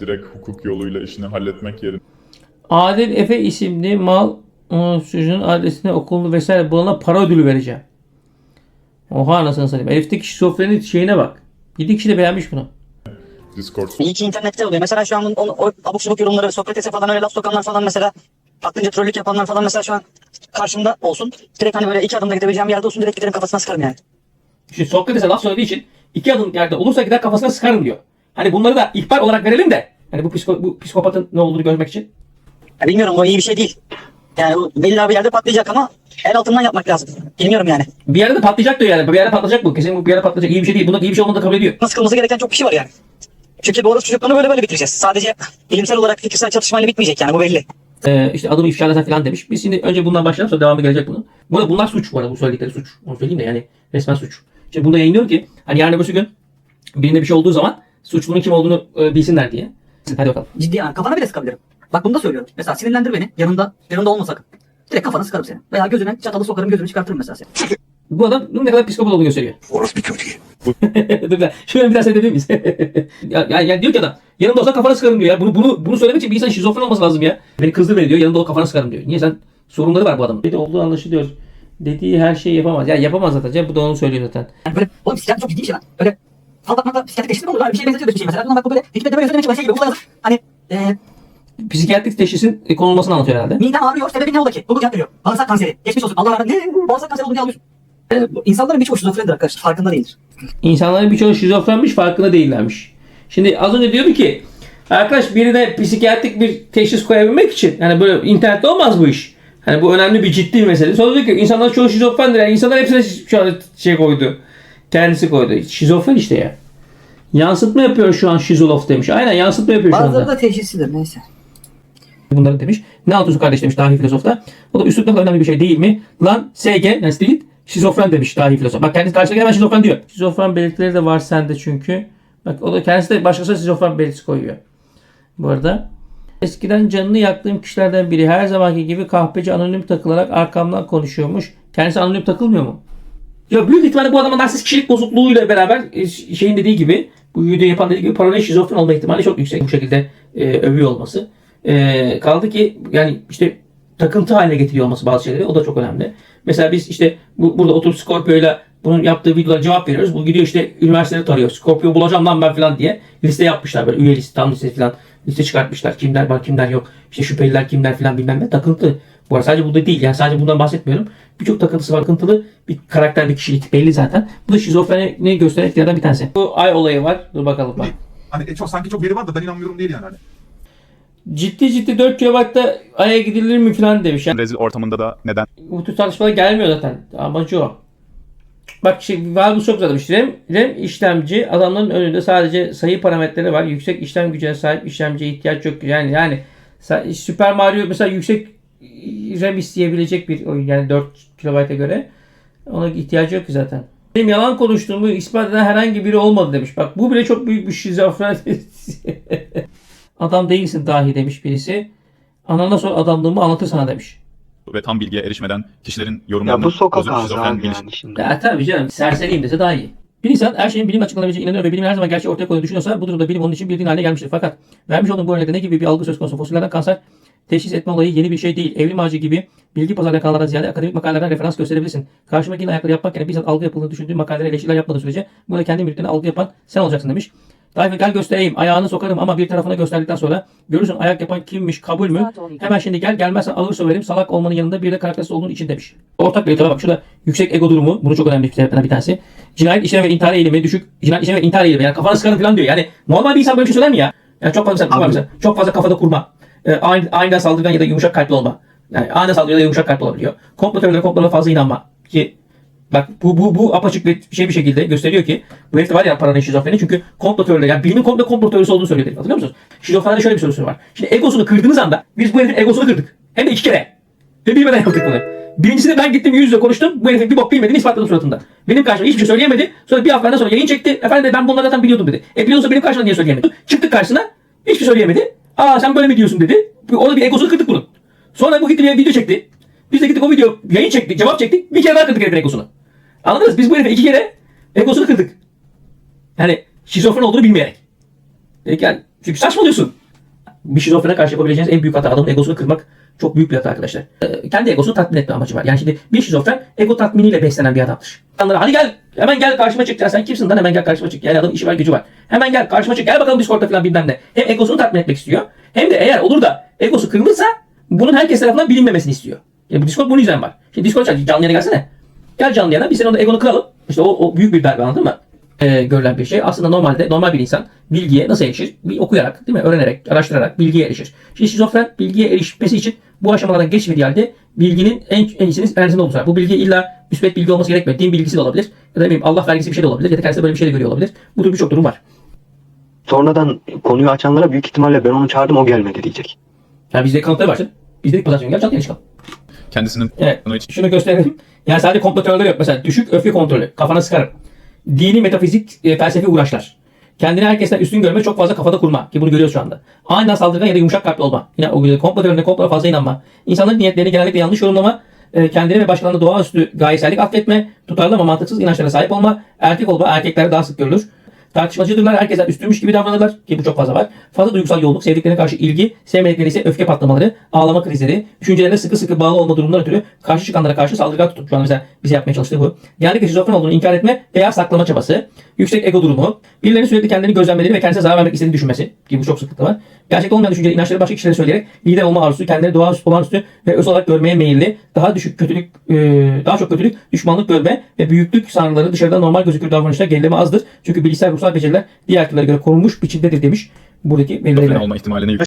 direkt hukuk yoluyla işini halletmek yerine Adil Efe isimli mal ıı, çocuğun adresine okulunu vesaire bulana para ödülü vereceğim. Oha anasını satayım. Elif'teki şizofrenin şeyine bak. 7 kişi de beğenmiş bunu. Discord İyi ki internette oluyor. Mesela şu an o, o abuk subuk yorumları, Sokrates'e falan öyle laf sokanlar falan mesela aklınca trollük yapanlar falan mesela şu an karşımda olsun. Direkt hani böyle iki adımda gidebileceğim bir yerde olsun direkt giderim kafasına sıkarım yani. Şimdi Sokrates'e laf söylediği için iki adım yerde olursa gider kafasına sıkarım diyor. Hani bunları da ihbar olarak verelim de. Hani bu, psiko, bu psikopatın ne olduğunu görmek için. Ya bilmiyorum o iyi bir şey değil. Yani o belli bir yerde patlayacak ama el altından yapmak lazım. Bilmiyorum yani. Bir yerde de patlayacak diyor yani. Bir yerde patlayacak bu. Kesin bu bir yerde patlayacak. İyi bir şey değil. Bunda iyi bir şey olmadığını da kabul ediyor. Nasıl kılması gereken çok şey var yani. Çünkü bu orası çocuklarını böyle böyle bitireceğiz. Sadece bilimsel olarak fikirsel çatışmayla bitmeyecek yani bu belli. Ee, işte adımı ifşa edersen falan demiş. Biz şimdi önce bundan başlayalım sonra devamı gelecek bunun. Bu arada bunlar suç bu arada bu söyledikleri suç. Onu söyleyeyim de yani resmen suç. Şimdi bunu da yayınlıyorum ki hani yarın öbürsü gün birinde bir şey olduğu zaman suçlunun kim olduğunu e, bilsinler diye. Hadi bakalım. Ciddi yani kafana bile sıkabilirim. Bak bunu da söylüyorum. Mesela sinirlendir beni. Yanında, yanında olma sakın. Direkt kafana sıkarım seni. Veya gözüne çatalı sokarım gözünü çıkartırım mesela seni. Bu adam bunun ne kadar psikopat olduğunu gösteriyor. Orası bir kötü. Dur bir dakika. Şöyle bir daha seyredebilir miyiz? ya, ya, ya diyor ki adam yanımda olsa kafana sıkarım diyor ya. Bunu, bunu, bunu söylemek için bir insan şizofren olması lazım ya. Beni kızdır beni diyor yanımda ol kafana sıkarım diyor. Niye sen sorunları var bu adamın. Dedi olduğu anlaşılıyor. Dediği her şeyi yapamaz. Ya yapamaz zaten. Bu da onu söylüyor zaten. Yani böyle oğlum psikiyatri çok ciddi bir şey lan. Öyle fal bakmakla psikiyatri teşhis mi olur? Öyle bir şeye benzetiyor bir şey mesela. Ulan bak bu böyle Wikipedia'da böyle ki şey gibi. Yazık. Hani e, Psikiyatrik teşhisin e, konulmasını anlatıyor herhalde. midem ağrıyor sebebi ne ola ki? Google cevap veriyor. Bağırsak kanseri. Geçmiş olsun. Allah rahmet Ne? Bağırsak kanseri olduğunu alıyorsun. E, bu insanların birçoğu şizofrendir arkadaşlar. Farkında değildir. İnsanların birçoğu şizofrenmiş farkında değillermiş. Şimdi az önce diyordu ki arkadaş birine psikiyatrik bir teşhis koyabilmek için yani böyle internette olmaz bu iş. Hani bu önemli bir ciddi bir mesele. Sonra diyor ki insanlar çoğu şizofrendir. Yani insanlar hepsine şu an şey koydu. Kendisi koydu. Şizofren işte ya. Yansıtma yapıyor şu an şizolof demiş. Aynen yansıtma yapıyor şu anda. Bazıları da teşhisidir neyse. Bunları demiş. Ne yapıyorsun kardeş demiş dahi filozof da. O da üslup ne kadar önemli bir şey değil mi? Lan SG, yani Stilit, şizofren demiş dahi filozof. Bak kendisi karşıdaki hemen şizofren diyor. Şizofren belirtileri de var sende çünkü. Bak o da kendisi de başkasına şizofren belirtisi koyuyor. Bu arada. Eskiden canını yaktığım kişilerden biri her zamanki gibi kahpeci anonim takılarak arkamdan konuşuyormuş. Kendisi anonim takılmıyor mu? Ya büyük ihtimalle bu adamın narsist kişilik bozukluğuyla beraber e, şeyin dediği gibi bu video yapan dediği gibi paranoid şizofren olma ihtimali çok yüksek bu şekilde e, övüyor olması. E, kaldı ki yani işte takıntı haline getiriyor olması bazı şeyleri o da çok önemli. Mesela biz işte bu, burada oturup Scorpio'yla bunun yaptığı videolara cevap veriyoruz. Bu gidiyor işte üniversiteleri tarıyor. Scorpio bulacağım lan ben falan diye liste yapmışlar böyle üye liste tam liste falan liste çıkartmışlar. Kimler var kimler yok. İşte şüpheliler kimler falan bilmem ne takıntı. Bu arada sadece bu da değil yani sadece bundan bahsetmiyorum. Birçok takıntısı var. Takıntılı bir karakter bir kişilik belli zaten. Bu da şizofreni gösteren etkilerden bir tanesi. Bu ay olayı var. Dur bakalım bak. Hani e, çok sanki çok veri var da ben inanmıyorum değil yani. Hani. Ciddi ciddi 4 kilobaytta aya gidilir mi falan demiş. Yani rezil ortamında da neden bu tür tartışmalar gelmiyor zaten. Amacı o. Bak şey, Valve çok güzelmiş. RAM, RAM işlemci adamların önünde sadece sayı parametreleri var. Yüksek işlem gücüne sahip işlemciye ihtiyaç yok. Yani yani Super Mario mesela yüksek RAM isteyebilecek bir oyun. Yani 4 KB'a göre. Ona ihtiyacı yok ki zaten. Benim yalan konuştuğumu ispat eden herhangi biri olmadı demiş. Bak bu bile çok büyük bir şizofren. Adam değilsin dahi demiş birisi. Anana sor adamlığımı anlatır sana demiş. ve tam bilgiye erişmeden kişilerin Ya yorumlarını bu sokak ağzı abi yani şimdi. Ya tabii canım serseriyim dese daha iyi. Bir insan her şeyin bilim açıklanabileceğine inanıyor ve bilimin her zaman gerçeği ortaya koyduğunu düşünüyorsa bu durumda bilim onun için bir din haline gelmiştir. Fakat vermiş olduğum bu örnekte ne gibi bir algı söz konusu? Fosillerden kanser teşhis etme olayı yeni bir şey değil. Evrim ağacı gibi bilgi pazar yakalardan ziyade akademik makalelerden referans gösterebilirsin. Karşıma yine ayakları yapmak yerine bizzat algı yapıldığını düşündüğün makalelere eleştiriler yapmadığı sürece burada kendi mülklerine algı yapan sen olacaksın demiş. Tayfun gel göstereyim. Ayağını sokarım ama bir tarafına gösterdikten sonra görürsün ayak yapan kimmiş kabul mü? Hemen şimdi gel gelmezsen ağır söverim. Salak olmanın yanında bir de karaktersiz olduğun için demiş. Ortak bir bak şurada yüksek ego durumu. Bunu çok önemli bir sebeplerden bir tanesi. Cinayet işleme ve intihar eğilimi düşük. Cinayet işleme ve intihar eğilimi. Yani kafanı sıkarım falan diyor. Yani normal bir insan böyle bir şey söyler mi ya? Yani çok fazla mesela çok fazla kafada kurma. E, aynı, aniden saldırgan ya da yumuşak kalpli olma. Yani aniden saldırgan ya da yumuşak kalpli olabiliyor. Komplo teorilerine komplolara fazla inanma. Ki Bak bu bu bu apaçık bir şey bir şekilde gösteriyor ki bu herifte var ya paranoid şizofreni çünkü komplo teorileri yani bilimin komple komplo teorisi olduğunu söylüyor. Hatırlıyor musunuz? Şizofrenide şöyle bir sorusu var. Şimdi egosunu kırdığınız anda biz bu herifin egosunu kırdık. Hem de iki kere. Ve bilmeden yaptık bunu. Birincisinde ben gittim yüz yüze konuştum. Bu herifin bir bok bilmediğini ispatladım suratında. Benim karşıma hiçbir şey söyleyemedi. Sonra bir haftadan sonra yayın çekti. Efendim ben bunları zaten biliyordum dedi. E biliyorsa benim karşımda niye söyleyemedi? Çıktık karşısına. Hiçbir şey söyleyemedi. Aa sen böyle mi diyorsun dedi. Orada bir egosunu kırdık bunun. Sonra bu gitti bir video çekti. Biz de gittik o video yayın çektik, cevap çektik. Bir kere daha kırdık herifin egosunu. Anladınız? Biz bu herife iki kere egosunu kırdık. Yani şizofren olduğunu bilmeyerek. Dedik yani Çünkü saçmalıyorsun. Bir şizofrene karşı yapabileceğiniz en büyük hata adamın egosunu kırmak çok büyük bir hata arkadaşlar. Ee, kendi egosunu tatmin etme amacı var. Yani şimdi bir şizofren ego tatminiyle beslenen bir adamdır. İnsanlara hadi gel hemen gel karşıma çık. Ya sen kimsin lan hemen gel karşıma çık. Yani adam işi var gücü var. Hemen gel karşıma çık. Gel bakalım Discord'da falan bilmem ne. Hem egosunu tatmin etmek istiyor. Hem de eğer olur da egosu kırılırsa bunun herkes tarafından bilinmemesini istiyor. Ya bu Discord bunun yüzden var. Şimdi Discord canlı yayına gelsene. Gel canlı yayına biz senin orada egonu kıralım. İşte o, o büyük bir darbe anladın mı? Ee, görülen bir şey. Aslında normalde normal bir insan bilgiye nasıl erişir? Bir okuyarak, değil mi? Öğrenerek, araştırarak bilgiye erişir. Şimdi şizofren bilgiye erişmesi için bu aşamalardan geçmediği halde bilginin en, en iyisini erzinde olur. Bu bilgi illa müsbet bilgi olması gerekmiyor. Din bilgisi de olabilir. Ya da ne bileyim Allah vergisi bir şey de olabilir. Ya da kendisi böyle bir şey de görüyor olabilir. Bu tür birçok durum var. Sonradan konuyu açanlara büyük ihtimalle ben onu çağırdım o gelmedi diyecek. Yani bizde kanıtları var. şimdi. Biz dedik pazartesi günü gel yayına çıkalım. kendisinin Evet. için Şunu gösterelim. Yani sadece komplo teorileri yok. Mesela düşük öfke kontrolü. Kafana sıkarım. Dini, metafizik, e, felsefi uğraşlar. Kendini herkesten üstün görme, çok fazla kafada kurma. Ki bunu görüyoruz şu anda. Aniden saldırgan ya da yumuşak kalpli olma. Yine o komplo teorilerine, komploya fazla inanma. İnsanların niyetlerini genellikle yanlış yorumlama. E, Kendine ve başkalarına doğaüstü gayesellik affetme. Tutarlı ama mantıksız inançlara sahip olma. Erkek olma, erkeklerde daha sık görülür. Tartışmacıdırlar, herkesten üstünmüş gibi davranırlar ki bu çok fazla var. Fazla duygusal yoğunluk, sevdiklerine karşı ilgi, sevmedikleri ise öfke patlamaları, ağlama krizleri, düşüncelerine sıkı sıkı bağlı olma durumları ötürü karşı çıkanlara karşı saldırgan tutup şu an mesela bize yapmaya çalıştığı bu. Genellikle şizofren olduğunu inkar etme veya saklama çabası, yüksek ego durumu, birilerinin sürekli kendini gözlemleleri ve kendisine zarar vermek istediğini düşünmesi ki bu çok sıklıkla var. Gerçek olmayan düşünceleri, inançları başka kişilere söyleyerek lider olma arzusu, kendini doğaüstü, olağanüstü ve öz olarak görmeye meyilli, daha düşük kötülük, e, daha çok kötülük, düşmanlık görme ve büyüklük sanrıları dışarıda normal gözükür davranışlar gerileme azdır. Çünkü bilgisayar ruhsal beceriler diğer türlere göre korunmuş biçimdedir demiş buradaki verilerine. olma ihtimalini